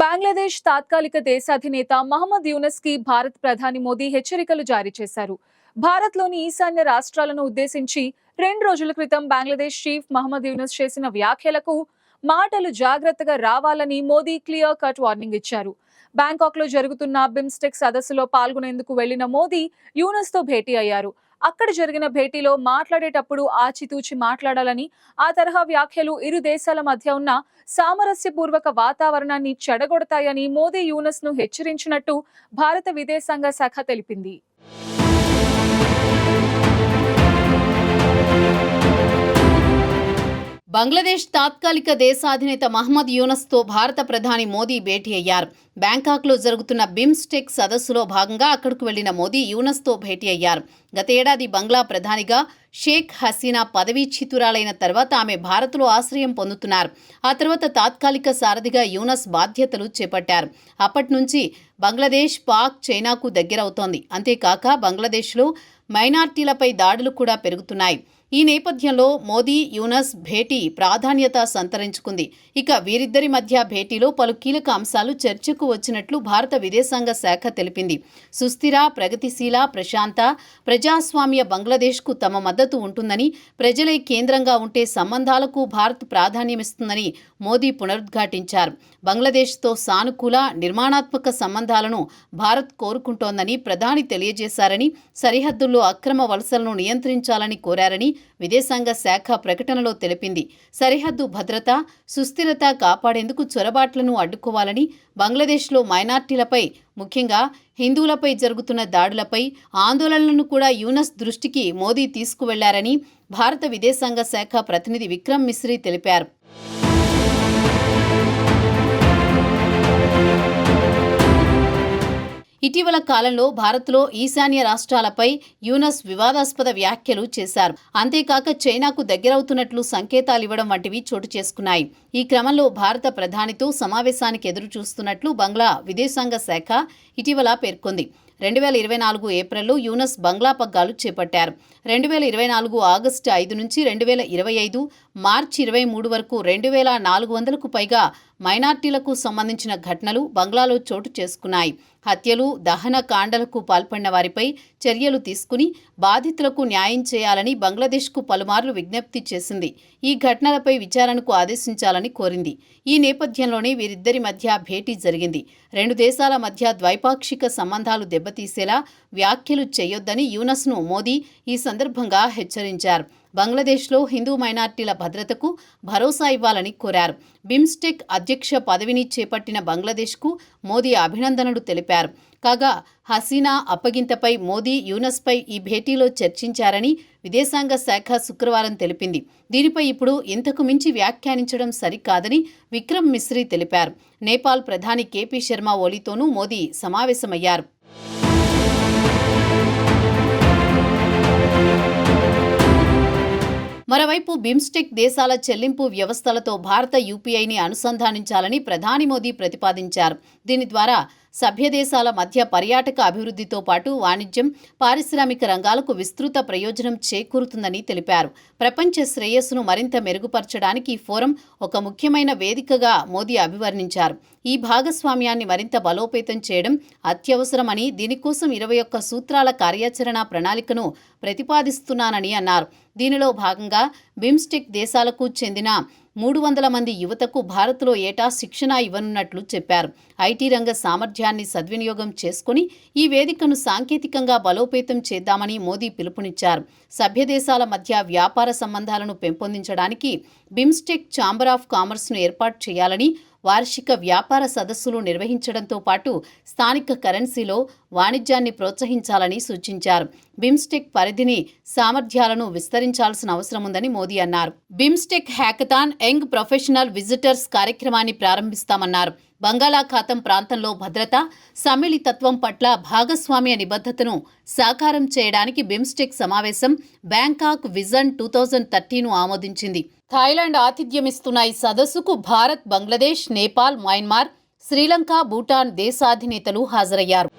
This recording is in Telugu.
బంగ్లాదేశ్ తాత్కాలిక దేశాధినేత మహమ్మద్ యూనస్కి భారత్ ప్రధాని మోదీ హెచ్చరికలు జారీ చేశారు. భారత్లోని ఈశాన్య రాష్ట్రాలను ఉద్దేశించి రెండు రోజుల క్రితం బంగ్లాదేశ్ చీఫ్ మహమ్మద్ యూనస్ చేసిన వ్యాఖ్యలకు మాటలు జాగ్రత్తగా రావాలని మోదీ క్లియర్ కట్ వార్నింగ్ ఇచ్చారు. బ్యాంకాక్లో జరుగుతున్న బిమ్స్టెక్ సదస్సులో పాల్గొనేందుకు వెళ్ళిన మోదీ యూనస్తో భేటీ అయ్యారు. అక్కడ జరిగిన భేటీలో మాట్లాడేటప్పుడు ఆచితూచి మాట్లాడాలని ఆ తరహా వ్యాఖ్యలు ఇరు దేశాల మధ్య ఉన్న సామరస్యపూర్వక వాతావరణాన్ని చెడగొడతాయని మోదీ యూనస్ను హెచ్చరించినట్టు భారత విదేశాంగ శాఖ తెలిపింది. బంగ్లాదేశ్ తాత్కాలిక దేశాధినేత మహమ్మద్ యూనస్తో భారత ప్రధాని మోదీ భేటీ అయ్యారు. బ్యాంకాక్లో జరుగుతున్న బిమ్స్టెక్ సదస్సులో భాగంగా అక్కడకు వెళ్ళిన మోదీ యూనస్తో భేటీ అయ్యారు. గత ఏడాది బంగ్లా ప్రధానిగా షేక్ హసీనా పదవీచ్యుతురాలైన తర్వాత ఆమె భారత్లో ఆశ్రయం పొందుతున్నారు. ఆ తర్వాత తాత్కాలిక సారథిగా యూనస్ బాధ్యతలు చేపట్టారు. అప్పటి నుంచి బంగ్లాదేశ్ పాక్ చైనాకు దగ్గరవుతోంది. అంతేకాక బంగ్లాదేశ్లో మైనార్టీలపై దాడులు కూడా పెరుగుతున్నాయి. ఈ నేపథ్యంలో మోదీ యూనస్ భేటీ ప్రాధాన్యత సంతరించుకుంది. ఇక వీరిద్దరి మధ్య భేటీలో పలు కీలక అంశాలు చర్చకు వచ్చినట్లు భారత విదేశాంగ శాఖ తెలిపింది. సుస్థిర ప్రగతిశీల ప్రశాంత ప్రజాస్వామ్య బంగ్లాదేశ్కు తమ మద్దతు ఉంటుందని ప్రజలే కేంద్రంగా ఉంటే సంబంధాలకు భారత్ ప్రాధాన్యమిస్తుందని మోదీ పునరుద్ఘాటించారు. బంగ్లాదేశ్తో సానుకూల నిర్మాణాత్మక సంబంధాలను భారత్ కోరుకుంటోందని ప్రధాని తెలియజేశారని సరిహద్దుల్లో అక్రమ వలసలను నియంత్రించాలని కోరారని విదేశాంగ శాఖ ప్రకటనలో తెలిపింది. సరిహద్దు భద్రత సుస్థిరత కాపాడేందుకు చొరబాట్లను అడ్డుకోవాలని బంగ్లాదేశ్లో మైనార్టీలపై ముఖ్యంగా హిందువులపై జరుగుతున్న దాడులపై ఆందోళనలను కూడా యూనస్ దృష్టికి మోదీ తీసుకువెళ్ళారని భారత విదేశాంగ శాఖ ప్రతినిధి విక్రమ్ మిశ్రీ తెలిపారు. ఇటీవల కాలంలో భారత్లో ఈశాన్య రాష్ట్రాలపై యూనస్ వివాదాస్పద వ్యాఖ్యలు చేశారు. అంతేకాక చైనాకు దగ్గరవుతున్నట్లు సంకేతాలివ్వడం వంటివి చోటు చేసుకున్నాయి. ఈ క్రమంలో భారత ప్రధానితో సమావేశానికి ఎదురు చూస్తున్నట్లు బంగ్లా విదేశాంగ శాఖ ఇటీవల పేర్కొంది. రెండు వేల ఇరవై నాలుగు ఏప్రిల్లో యూనస్ బంగ్లా పగ్గాలు చేపట్టారు. రెండు వేల ఇరవై నాలుగు ఆగస్టు ఐదు నుంచి రెండు వేల ఇరవై ఐదు మార్చి ఇరవై మూడు వరకు రెండు వేల నాలుగు వందలకు పైగా మైనార్టీలకు సంబంధించిన ఘటనలు బంగ్లాలో చోటు చేసుకున్నాయి. హత్యలు దహన కాండలకు పాల్పడిన వారిపై చర్యలు తీసుకుని బాధితులకు న్యాయం చేయాలని బంగ్లాదేశ్కు పలుమార్లు విజ్ఞప్తి చేసింది. ఈ ఘటనలపై విచారణకు ఆదేశించాలని కోరింది. ఈ నేపథ్యంలోనే వీరిద్దరి మధ్య భేటీ జరిగింది. రెండు దేశాల మధ్య ద్వైపాక్షిక సంబంధాలు దెబ్బతీసేలా వ్యాఖ్యలు చేయొద్దని యూనస్ను మోదీ ఈ సందర్భంగా హెచ్చరించారు. బంగ్లాదేశ్లో హిందూ మైనార్టీల భద్రతకు భరోసా ఇవ్వాలని కోరారు. బిమ్స్టెక్ అధ్యక్ష పదవిని చేపట్టిన బంగ్లాదేశ్కు మోదీ అభినందనలు తెలిపారు. కాగా హసీనా అప్పగింతపై మోదీ యూనస్పై ఈ భేటీలో చర్చించారని విదేశాంగ శాఖ శుక్రవారం తెలిపింది. దీనిపై ఇప్పుడు ఇంతకు మించి వ్యాఖ్యానించడం సరికాదని విక్రమ్ మిశ్రీ తెలిపారు. నేపాల్ ప్రధాని కేపీ శర్మ ఓలీతోనూ మోదీ సమావేశమయ్యారు. మరోవైపు బిమ్స్టెక్ దేశాల చెల్లింపు వ్యవస్థలతో భారత యూపీఐని అనుసంధానించాలని ప్రధాని మోదీ ప్రతిపాదించారు. దీని ద్వారా సభ్య దేశాల మధ్య పర్యాటక అభివృద్ధితో పాటు వాణిజ్యం పారిశ్రామిక రంగాలకు విస్తృత ప్రయోజనం చేకూరుతుందని తెలిపారు. ప్రపంచ శ్రేయస్సును మరింత మెరుగుపరచడానికి ఈ ఫోరం ఒక ముఖ్యమైన వేదికగా మోదీ అభివర్ణించారు. ఈ భాగస్వామ్యాన్ని మరింత బలోపేతం చేయడం అత్యవసరమని దీనికోసం ఇరవై ఒక్క సూత్రాల కార్యాచరణ ప్రణాళికను ప్రతిపాదిస్తున్నానని అన్నారు. దీనిలో భాగంగా బిమ్స్టెక్ దేశాలకు చెందిన మూడు వందల మంది యువతకు భారత్లో ఏటా శిక్షణ ఇవ్వనున్నట్లు చెప్పారు. ఐటీ రంగ సామర్థ్యాన్ని సద్వినియోగం చేసుకుని ఈ వేదికను సాంకేతికంగా బలోపేతం చేద్దామని మోదీ పిలుపునిచ్చారు. సభ్య దేశాల మధ్య వ్యాపార సంబంధాలను పెంపొందించడానికి బిమ్స్టెక్ ఛాంబర్ ఆఫ్ కామర్స్ను ఏర్పాటు చేయాలని వార్షిక వ్యాపార సదస్సులు నిర్వహించడంతో పాటు స్థానిక కరెన్సీలో వాణిజ్యాన్ని ప్రోత్సహించాలని సూచించారు. బిమ్స్టెక్ పరిధిని సామర్థ్యాలను విస్తరించాల్సిన అవసరం ఉందని మోదీ అన్నారు. BIMSTEC hackathon young professional visitors కార్యక్రమాన్ని ప్రారంభిస్తామన్నారు. బంగాళాఖాతం ప్రాంతంలో భద్రత సమ్మిళితత్వం పట్ల భాగస్వామ్య నిబద్ధతను సాకారం చేయడానికి బిమ్స్టెక్ సమావేశం Bangkok vision two thousand thirteen ఆమోదించింది. థాయిలాండ్ ఆతిథ్యమిస్తున్న ఈ సదస్సుకు భారత్ బంగ్లాదేశ్ నేపాల్ మయన్మార్ శ్రీలంక భూటాన్ దేశాధినేతలు హాజరయ్యారు.